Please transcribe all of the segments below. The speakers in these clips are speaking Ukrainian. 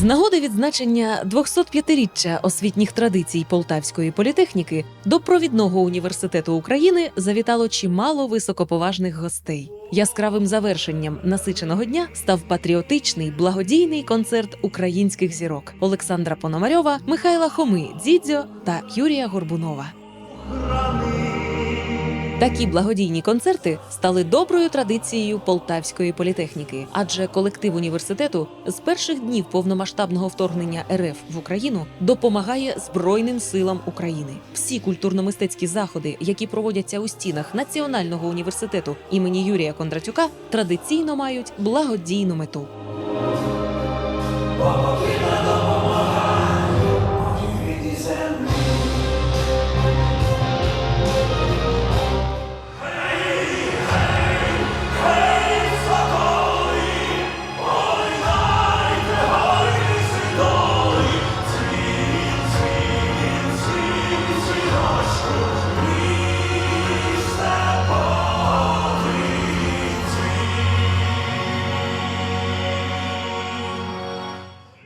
З нагоди відзначення 205-річчя освітніх традицій Полтавської політехніки до провідного університету України завітало чимало високоповажних гостей. Яскравим завершенням насиченого дня став патріотичний благодійний концерт українських зірок Олександра Пономарьова, Михайла Хоми Дзідзьо та Юрія Горбунова. Такі благодійні концерти стали доброю традицією полтавської політехніки, адже колектив університету з перших днів повномасштабного вторгнення РФ в Україну допомагає Збройним силам України. Всі культурно-мистецькі заходи, які проводяться у стінах Національного університету імені Юрія Кондратюка, традиційно мають благодійну мету.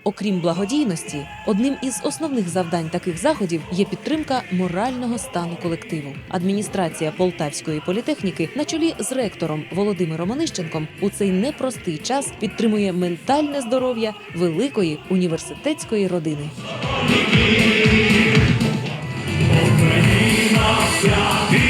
Окрім благодійності, одним із основних завдань таких заходів є підтримка морального стану колективу. Адміністрація Полтавської політехніки на чолі з ректором Володимиром Онищенком у цей непростий час підтримує ментальне здоров'я великої університетської родини. Полтавська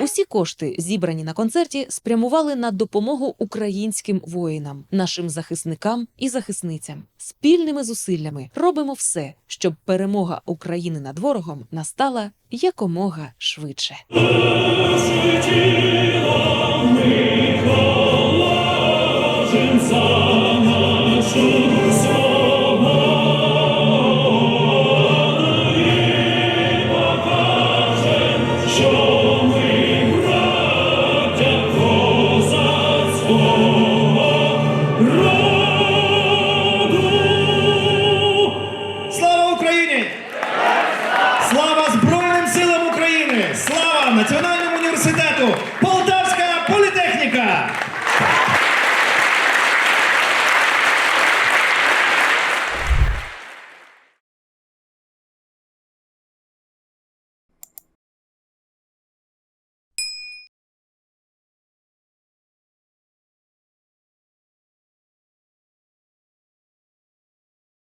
Усі кошти, зібрані на концерті, спрямували на допомогу українським воїнам, нашим захисникам і захисницям. Спільними зусиллями робимо все, щоб перемога України над ворогом настала якомога швидше.